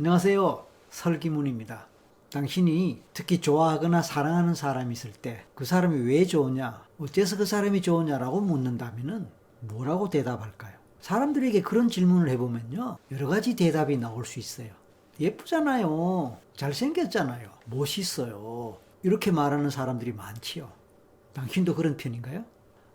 안녕하세요. 설기문입니다. 당신이 특히 좋아하거나 사랑하는 사람이 있을 때 그 사람이 왜 좋으냐, 어째서 그 사람이 좋으냐라고 묻는다면은 뭐라고 대답할까요? 사람들에게 그런 질문을 해보면요. 여러 가지 대답이 나올 수 있어요. 예쁘잖아요. 잘생겼잖아요. 멋있어요. 이렇게 말하는 사람들이 많지요. 당신도 그런 편인가요?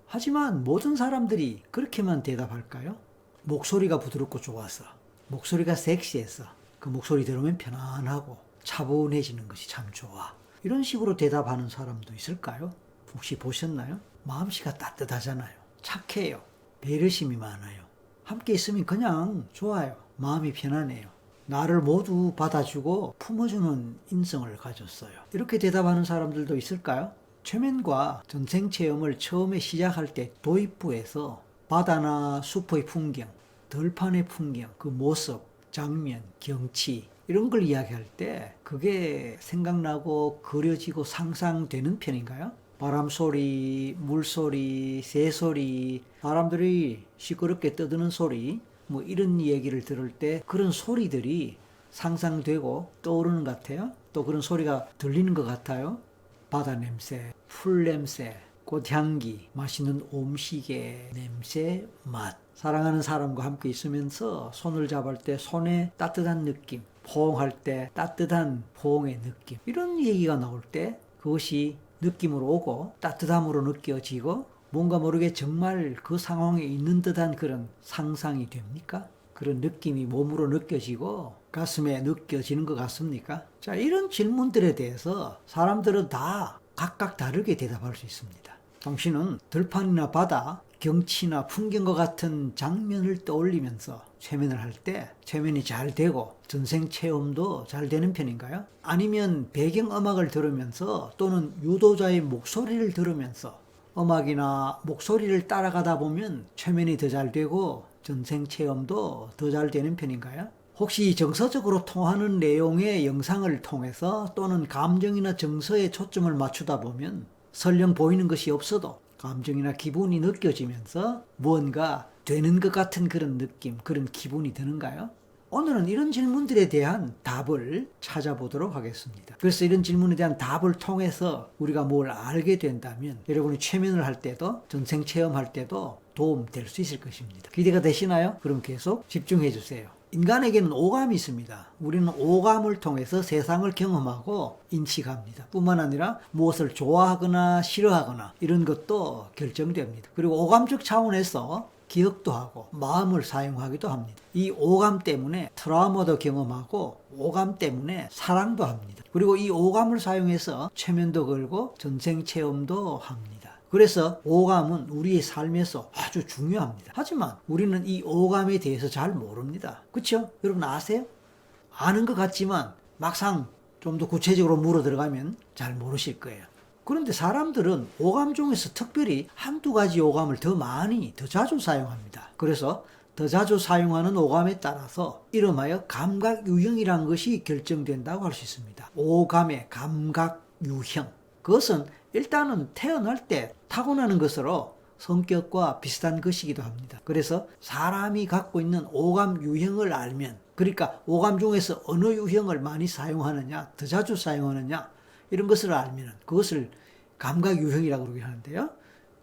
하지만 모든 사람들이 그렇게만 대답할까요? 목소리가 부드럽고 좋아서, 목소리가 섹시해서, 그 목소리 들으면 편안하고 차분해지는 것이 참 좋아. 이런 식으로 대답하는 사람도 있을까요? 혹시 보셨나요? 마음씨가 따뜻하잖아요. 착해요. 배려심이 많아요. 함께 있으면 그냥 좋아요. 마음이 편안해요. 나를 모두 받아주고 품어주는 인성을 가졌어요. 이렇게 대답하는 사람들도 있을까요? 최면과 전생 체험을 처음에 시작할 때 도입부에서 바다나 숲의 풍경, 들판의 풍경, 그 모습, 장면, 경치 이런 걸 이야기할 때 그게 생각나고 그려지고 상상되는 편인가요? 바람 소리, 물 소리, 새 소리, 사람들이 시끄럽게 떠드는 소리, 뭐 이런 얘기를 들을 때 그런 소리들이 상상되고 떠오르는 것 같아요. 또 그런 소리가 들리는 것 같아요. 바다 냄새, 풀 냄새, 꽃향기, 맛있는 음식의 냄새, 맛. 사랑하는 사람과 함께 있으면서 손을 잡을 때 손에 따뜻한 느낌, 포옹할 때 따뜻한 포옹의 느낌. 이런 얘기가 나올 때 그것이 느낌으로 오고 따뜻함으로 느껴지고 뭔가 모르게 정말 그 상황에 있는 듯한 그런 상상이 됩니까? 그런 느낌이 몸으로 느껴지고 가슴에 느껴지는 것 같습니까? 자, 이런 질문들에 대해서 사람들은 다 각각 다르게 대답할 수 있습니다. 당신은 들판이나 바다, 경치나 풍경과 같은 장면을 떠올리면서 최면을 할 때 최면이 잘 되고 전생 체험도 잘 되는 편인가요? 아니면 배경 음악을 들으면서 또는 유도자의 목소리를 들으면서 음악이나 목소리를 따라가다 보면 최면이 더 잘 되고 전생 체험도 더 잘 되는 편인가요? 혹시 정서적으로 통하는 내용의 영상을 통해서 또는 감정이나 정서에 초점을 맞추다 보면 설령 보이는 것이 없어도 감정이나 기분이 느껴지면서 무언가 되는 것 같은 그런 느낌, 그런 기분이 드는가요? 오늘은 이런 질문들에 대한 답을 찾아보도록 하겠습니다. 그래서 이런 질문에 대한 답을 통해서 우리가 뭘 알게 된다면 여러분이 최면을 할 때도 전생 체험할 때도 도움 될 수 있을 것입니다. 기대가 되시나요? 그럼 계속 집중해 주세요. 인간에게는 오감이 있습니다. 우리는 오감을 통해서 세상을 경험하고 인식합니다. 뿐만 아니라 무엇을 좋아하거나 싫어하거나 이런 것도 결정됩니다. 그리고 오감적 차원에서 기억도 하고 마음을 사용하기도 합니다. 이 오감 때문에 트라우마도 경험하고 오감 때문에 사랑도 합니다. 그리고 이 오감을 사용해서 최면도 걸고 전생 체험도 합니다. 그래서 오감은 우리의 삶에서 아주 중요합니다. 하지만 우리는 이 오감에 대해서 잘 모릅니다. 그렇죠? 여러분 아세요? 아는 것 같지만 막상 좀 더 구체적으로 물어 들어가면 잘 모르실 거예요. 그런데 사람들은 오감 중에서 특별히 한두 가지 오감을 더 많이, 더 자주 사용합니다. 그래서 더 자주 사용하는 오감에 따라서 이름하여 감각 유형이라는 것이 결정된다고 할 수 있습니다. 오감의 감각 유형. 그것은 일단은 태어날 때 타고나는 것으로 성격과 비슷한 것이기도 합니다. 그래서 사람이 갖고 있는 오감 유형을 알면, 그러니까 오감 중에서 어느 유형을 많이 사용하느냐, 더 자주 사용하느냐, 이런 것을 알면은 그것을 감각 유형이라고 그러긴 하는데요.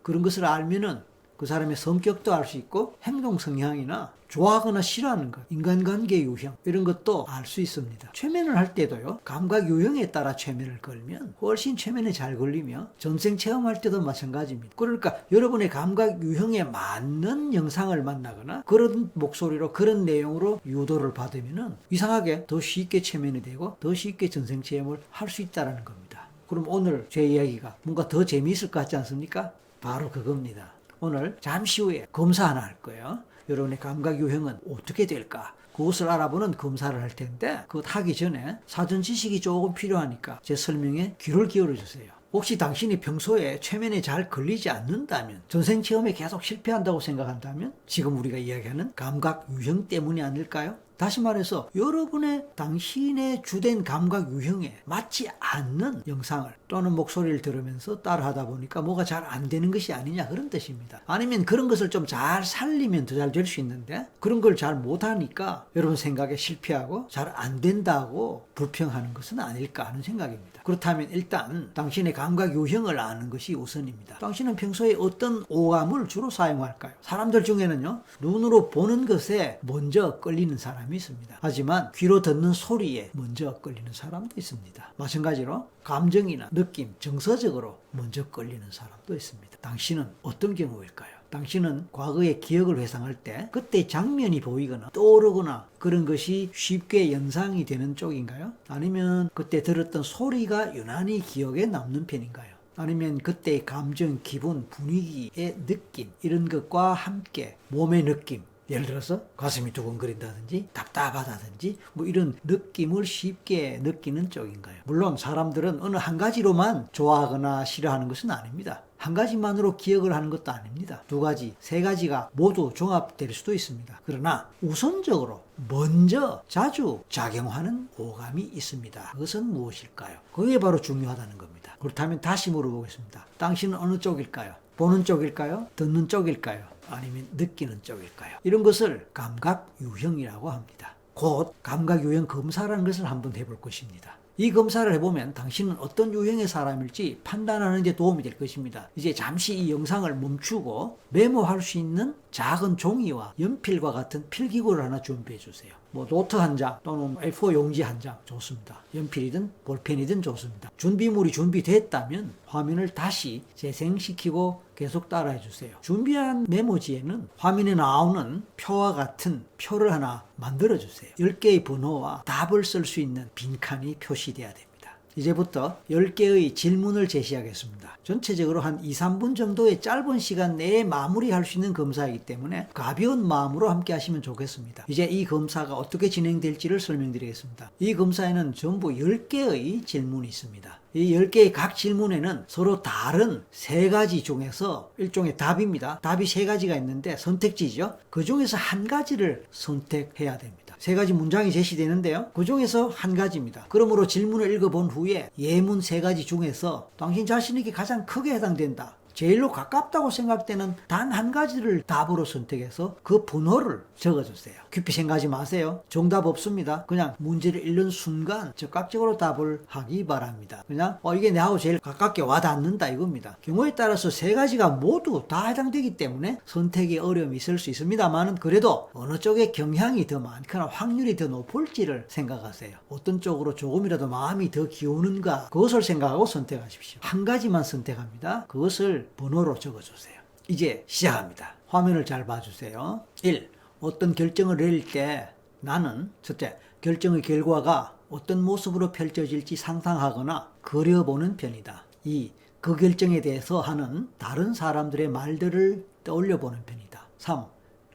그런 것을 알면은 그 사람의 성격도 알 수 있고 행동 성향이나 좋아하거나 싫어하는 것, 인간관계 유형 이런 것도 알 수 있습니다. 최면을 할 때도요. 감각 유형에 따라 최면을 걸면 훨씬 최면에 잘 걸리며 전생 체험할 때도 마찬가지입니다. 그러니까 여러분의 감각 유형에 맞는 영상을 만나거나 그런 목소리로 그런 내용으로 유도를 받으면은 이상하게 더 쉽게 최면이 되고 더 쉽게 전생 체험을 할 수 있다라는 겁니다. 그럼 오늘 제 이야기가 뭔가 더 재미있을 것 같지 않습니까? 바로 그겁니다. 오늘 잠시 후에 검사 하나 할 거예요. 여러분의 감각 유형은 어떻게 될까? 그것을 알아보는 검사를 할 텐데 그것 하기 전에 사전 지식이 조금 필요하니까 제 설명에 귀를 기울여 주세요. 혹시 당신이 평소에 최면에 잘 걸리지 않는다면 전생 체험에 계속 실패한다고 생각한다면 지금 우리가 이야기하는 감각 유형 때문이 아닐까요? 다시 말해서 여러분의 당신의 주된 감각 유형에 맞지 않는 영상을 또는 목소리를 들으면서 따라하다 보니까 뭐가 잘 안 되는 것이 아니냐 그런 뜻입니다. 아니면 그런 것을 좀 잘 살리면 더 잘 될 수 있는데 그런 걸 잘 못하니까 여러분 생각에 실패하고 잘 안 된다고 불평하는 것은 아닐까 하는 생각입니다. 그렇다면 일단 당신의 감각 유형을 아는 것이 우선입니다. 당신은 평소에 어떤 오감을 주로 사용할까요? 사람들 중에는요, 눈으로 보는 것에 먼저 끌리는 사람이 있습니다. 하지만 귀로 듣는 소리에 먼저 끌리는 사람도 있습니다. 마찬가지로 감정이나 느낌, 정서적으로 먼저 끌리는 사람도 있습니다. 당신은 어떤 경우일까요? 당신은 과거의 기억을 회상할 때 그때 장면이 보이거나 떠오르거나 그런 것이 쉽게 연상이 되는 쪽인가요? 아니면 그때 들었던 소리가 유난히 기억에 남는 편인가요? 아니면 그때의 감정, 기분, 분위기의 느낌 이런 것과 함께 몸의 느낌 예를 들어서 가슴이 두근거린다든지 답답하다든지 뭐 이런 느낌을 쉽게 느끼는 쪽인가요? 물론 사람들은 어느 한 가지로만 좋아하거나 싫어하는 것은 아닙니다. 한 가지만으로 기억을 하는 것도 아닙니다. 두 가지, 세 가지가 모두 종합될 수도 있습니다. 그러나 우선적으로 먼저 자주 작용하는 오감이 있습니다. 그것은 무엇일까요? 그게 바로 중요하다는 겁니다. 그렇다면 다시 물어보겠습니다. 당신은 어느 쪽일까요? 보는 쪽일까요? 듣는 쪽일까요? 아니면 느끼는 쪽일까요? 이런 것을 감각 유형이라고 합니다. 곧 감각 유형 검사라는 것을 한번 해볼 것입니다. 이 검사를 해보면 당신은 어떤 유형의 사람일지 판단하는 데 도움이 될 것입니다. 이제 잠시 이 영상을 멈추고 메모할 수 있는 작은 종이와 연필과 같은 필기구를 하나 준비해 주세요. 뭐 노트 한 장 또는 A4 용지 한 장 좋습니다. 연필이든 볼펜이든 좋습니다. 준비물이 준비됐다면 화면을 다시 재생시키고 계속 따라해 주세요. 준비한 메모지에는 화면에 나오는 표와 같은 표를 하나 만들어 주세요. 10개의 번호와 답을 쓸 수 있는 빈칸이 표시돼야 됩니다. 이제부터 10개의 질문을 제시하겠습니다. 전체적으로 한 2, 3분 정도의 짧은 시간 내에 마무리할 수 있는 검사이기 때문에 가벼운 마음으로 함께 하시면 좋겠습니다. 이제 이 검사가 어떻게 진행될지를 설명드리겠습니다. 이 검사에는 전부 10개의 질문이 있습니다. 이 10개의 각 질문에는 서로 다른 세 가지 중에서 일종의 답입니다. 답이 세 가지가 있는데 선택지죠. 그 중에서 한 가지를 선택해야 됩니다. 세 가지 문장이 제시되는데요. 그 중에서 한 가지입니다. 그러므로 질문을 읽어본 후에 예문 세 가지 중에서 당신 자신에게 가장 크게 해당된다. 제일로 가깝다고 생각되는 단 한 가지를 답으로 선택해서 그 번호를 적어주세요. 깊이 생각하지 마세요. 정답 없습니다. 그냥 문제를 읽는 순간 적극적으로 답을 하기 바랍니다. 그냥 어, 이게 내하고 제일 가깝게 와닿는다 이겁니다. 경우에 따라서 세 가지가 모두 다 해당되기 때문에 선택에 어려움이 있을 수 있습니다만은 그래도 어느 쪽에 경향이 더 많거나 확률이 더 높을지를 생각하세요. 어떤 쪽으로 조금이라도 마음이 더 기우는가 그것을 생각하고 선택하십시오. 한 가지만 선택합니다. 그것을 번호로 적어주세요. 이제 시작합니다. 화면을 잘 봐주세요. 1. 어떤 결정을 내릴 때 나는 첫째, 결정의 결과가 어떤 모습으로 펼쳐질지 상상하거나 그려보는 편이다. 2. 그 결정에 대해서 하는 다른 사람들의 말들을 떠올려 보는 편이다. 3.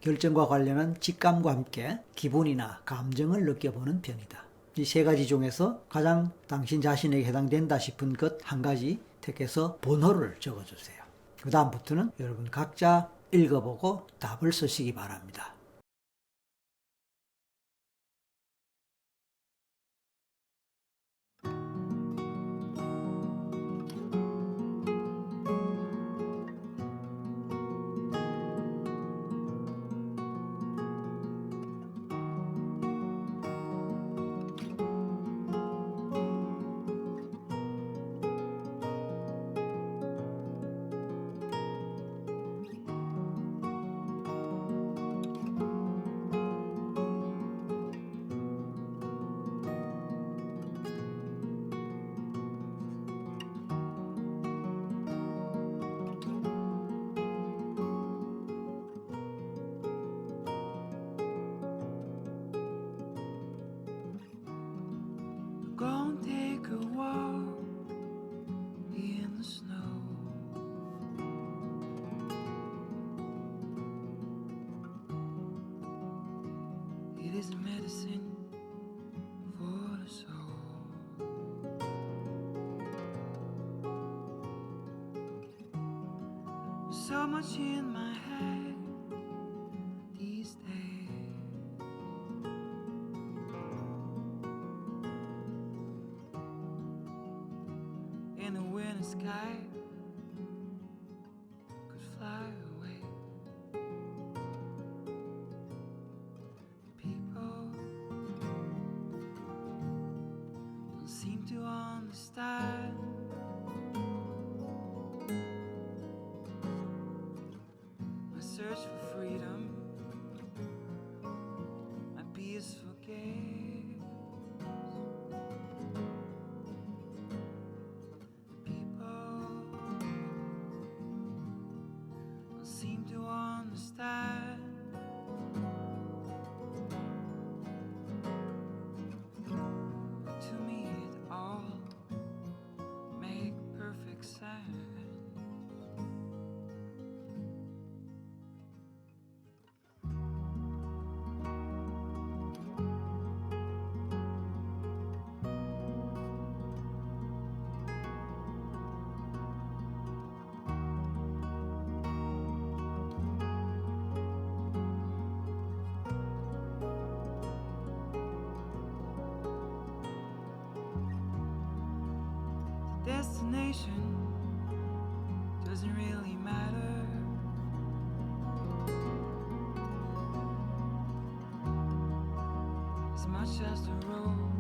결정과 관련한 직감과 함께 기분이나 감정을 느껴보는 편이다. 이 세 가지 중에서 가장 당신 자신에게 해당된다 싶은 것 한 가지 택해서 번호를 적어주세요. 그 다음부터는 여러분 각자 읽어보고 답을 쓰시기 바랍니다. Walk in the snow. It is medicine for the soul. So much in my the sky seem to understand. Destination doesn't really matter. As much as the road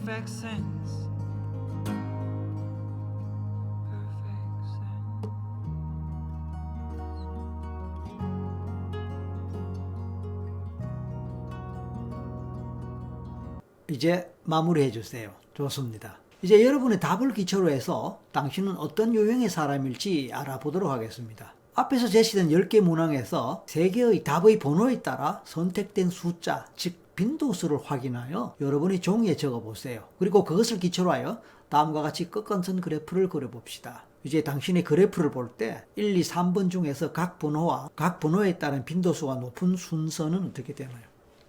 perfect sense. Perfect sense. 이제 마무리해 주세요. 좋습니다. 이제 여러분의 답을 기초로 해서 당신은 어떤 유형의 사람일지 알아보도록 하겠습니다. 앞에서 제시된 10개 문항에서 3개의 답의 번호에 따라 선택된 숫자, 즉 빈도수를 확인하여 여러분이 종이에 적어 보세요. 그리고 그것을 기초로 하여 다음과 같이 끝간선 그래프를 그려 봅시다. 이제 당신의 그래프를 볼 때 1, 2, 3번 중에서 각 번호와 각 번호에 따른 빈도수가 높은 순서는 어떻게 되나요?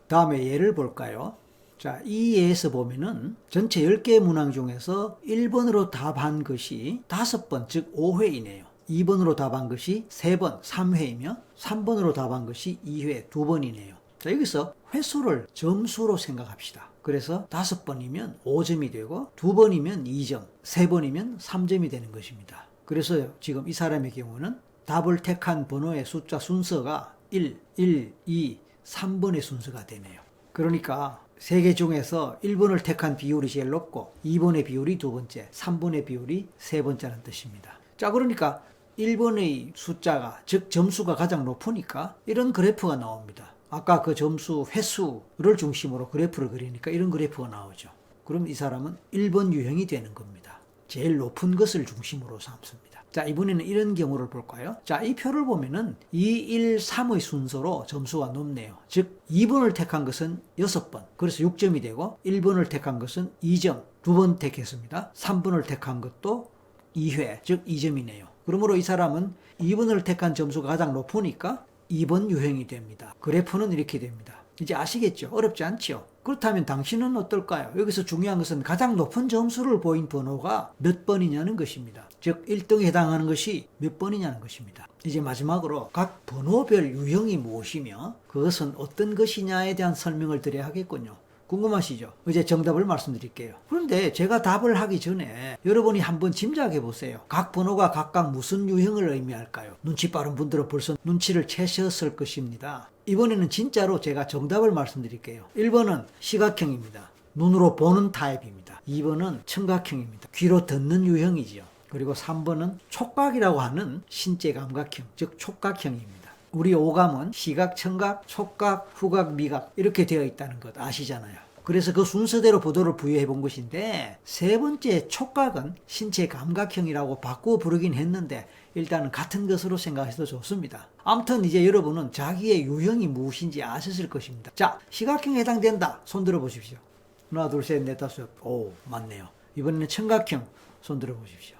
다음에 예를 볼까요? 자, 이 예에서 보면은 전체 10개의 문항 중에서 1번으로 답한 것이 5번, 즉 5회이네요. 2번으로 답한 것이 3번, 3회이며 3번으로 답한 것이 2회, 2번이네요. 자, 여기서 횟수를 점수로 생각합시다. 그래서 5번이면 5점이 되고 2번이면 2점, 3번이면 3점이 되는 것입니다. 그래서 지금 이 사람의 경우는 답을 택한 번호의 숫자 순서가 1, 1, 2, 3번의 순서가 되네요. 그러니까 세 개 중에서 1번을 택한 비율이 제일 높고 2번의 비율이 두 번째, 3번의 비율이 세 번째라는 뜻입니다. 자, 그러니까 1번의 숫자가 즉 점수가 가장 높으니까 이런 그래프가 나옵니다. 아까 그 점수 횟수를 중심으로 그래프를 그리니까 이런 그래프가 나오죠. 그럼 이 사람은 1번 유형이 되는 겁니다. 제일 높은 것을 중심으로 삼습니다. 자, 이번에는 이런 경우를 볼까요? 자, 이 표를 보면은 2, 1, 3의 순서로 점수가 높네요. 즉, 2번을 택한 것은 6번. 그래서 6점이 되고, 1번을 택한 것은 2점. 두 번 택했습니다. 3번을 택한 것도 2회, 즉 2점이네요. 그러므로 이 사람은 2번을 택한 점수가 가장 높으니까 2번 유형이 됩니다. 그래프는 이렇게 됩니다. 이제 아시겠죠? 어렵지 않죠? 그렇다면 당신은 어떨까요? 여기서 중요한 것은 가장 높은 점수를 보인 번호가 몇 번이냐는 것입니다. 즉 1등에 해당하는 것이 몇 번이냐는 것입니다. 이제 마지막으로 각 번호별 유형이 무엇이며 그것은 어떤 것이냐에 대한 설명을 드려야 하겠군요. 궁금하시죠? 이제 정답을 말씀드릴게요. 그런데 제가 답을 하기 전에 여러분이 한번 짐작해 보세요. 각 번호가 각각 무슨 유형을 의미할까요? 눈치 빠른 분들은 벌써 눈치를 채셨을 것입니다. 이번에는 진짜로 제가 정답을 말씀드릴게요. 1번은 시각형입니다. 눈으로 보는 타입입니다. 2번은 청각형입니다. 귀로 듣는 유형이지요. 그리고 3번은 촉각이라고 하는 신체 감각형, 즉 촉각형입니다. 우리 오감은 시각, 청각, 촉각, 후각, 미각 이렇게 되어 있다는 것 아시잖아요. 그래서 그 순서대로 보도를 부여해 본 것인데 세 번째 촉각은 신체 감각형이라고 바꾸어 부르긴 했는데 일단은 같은 것으로 생각해도 좋습니다. 아무튼 이제 여러분은 자기의 유형이 무엇인지 아셨을 것입니다. 자, 시각형에 해당된다. 손 들어 보십시오. 하나, 둘, 셋, 넷, 다섯. 오, 맞네요. 이번에는 청각형. 손 들어 보십시오.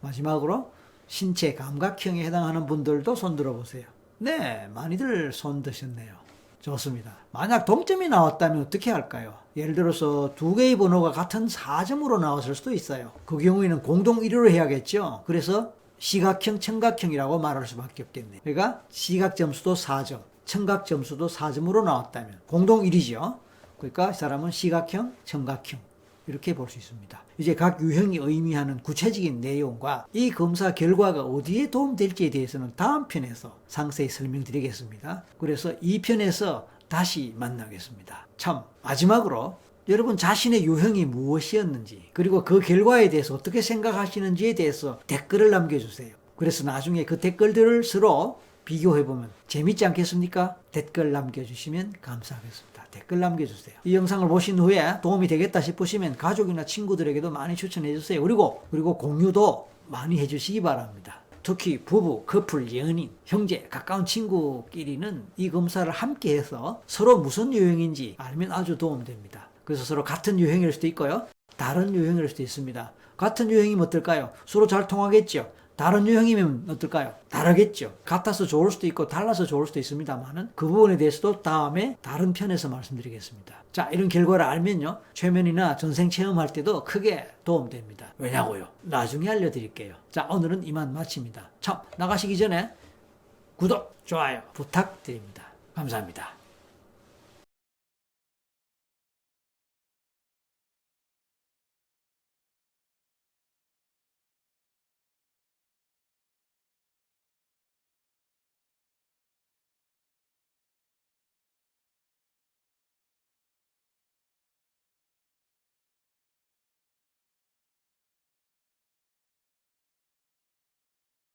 마지막으로 신체 감각형에 해당하는 분들도 손 들어 보세요. 네, 많이들 손 드셨네요. 좋습니다. 만약 동점이 나왔다면 어떻게 할까요? 예를 들어서 두 개의 번호가 같은 4점으로 나왔을 수도 있어요. 그 경우에는 공동 1위로 해야겠죠. 그래서 시각형, 청각형이라고 말할 수밖에 없겠네요. 그러니까 시각 점수도 4점, 청각 점수도 4점으로 나왔다면 공동 1위죠. 그러니까 이 사람은 시각형, 청각형 이렇게 볼 수 있습니다. 이제 각 유형이 의미하는 구체적인 내용과 이 검사 결과가 어디에 도움될지에 대해서는 다음 편에서 상세히 설명드리겠습니다. 그래서 이 편에서 다시 만나겠습니다. 참 마지막으로 여러분 자신의 유형이 무엇이었는지 그리고 그 결과에 대해서 어떻게 생각하시는지에 대해서 댓글을 남겨주세요. 그래서 나중에 그 댓글들을 서로 비교해보면 재밌지 않겠습니까? 댓글 남겨주시면 감사하겠습니다. 댓글 남겨주세요. 이 영상을 보신 후에 도움이 되겠다 싶으시면 가족이나 친구들에게도 많이 추천해주세요. 그리고, 그리고 공유도 많이 해주시기 바랍니다. 특히 부부, 커플, 연인, 형제, 가까운 친구끼리는 이 검사를 함께 해서 서로 무슨 유형인지 알면 아주 도움됩니다. 그래서 서로 같은 유형일 수도 있고요. 다른 유형일 수도 있습니다. 같은 유형이면 어떨까요? 서로 잘 통하겠죠? 다른 유형이면 어떨까요? 다르겠죠. 같아서 좋을 수도 있고 달라서 좋을 수도 있습니다만은 그 부분에 대해서도 다음에 다른 편에서 말씀드리겠습니다. 자, 이런 결과를 알면요. 최면이나 전생 체험할 때도 크게 도움됩니다. 왜냐고요? 나중에 알려드릴게요. 자, 오늘은 이만 마칩니다. 참, 나가시기 전에 구독, 좋아요 부탁드립니다. 감사합니다.